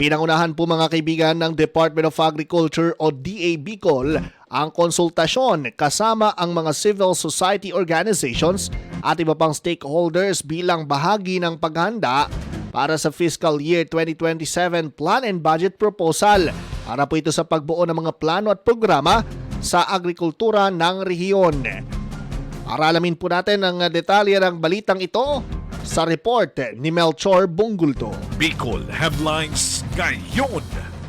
Pinangunahan po mga kaibigan ng Department of Agriculture o DA Bicol ang konsultasyon kasama ang mga civil society organizations at iba pang stakeholders bilang bahagi ng paghanda para sa fiscal year 2027 plan and budget proposal para po ito sa pagbuo ng mga plano at programa sa agrikultura ng rehiyon. Para alamin po natin ang detalye ng balitang ito sa report ni Melchor Bungulto. Bicol Headlines ngayon.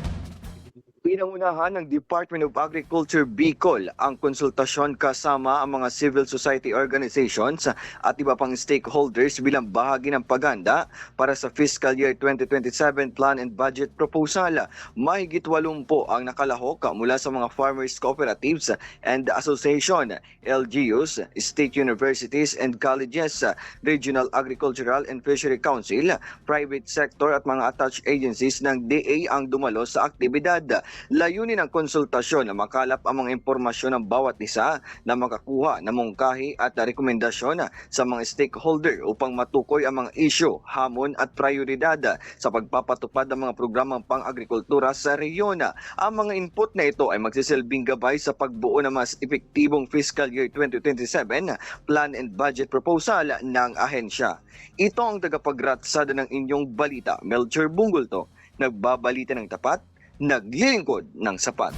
Pinangunahan ng Department of Agriculture Bicol ang konsultasyon kasama ang mga civil society organizations at iba pang stakeholders bilang bahagi ng paganda para sa fiscal year 2027 plan and budget proposal. Mahigit 80 ang nakalahok mula sa mga farmers cooperatives and association, LGUs, state universities and colleges, regional agricultural and fishery council, private sector at mga attached agencies ng DA ang dumalo sa aktibidad. Layunin ng konsultasyon na makalap ang mga impormasyon ng bawat isa na makakuha ng mungkahi at rekomendasyon sa mga stakeholder upang matukoy ang mga isyu, hamon at prioridad sa pagpapatupad ng mga programang pang-agrikultura sa rehiyon. Ang mga input na ito ay magsisilbing gabay sa pagbuo ng mas epektibong fiscal year 2027 plan and budget proposal ng ahensya. Ito ang tagapagratsada ng inyong balita, Melcher Bungulto, nagbabalita ng tapat, naglilingkod ng sapat.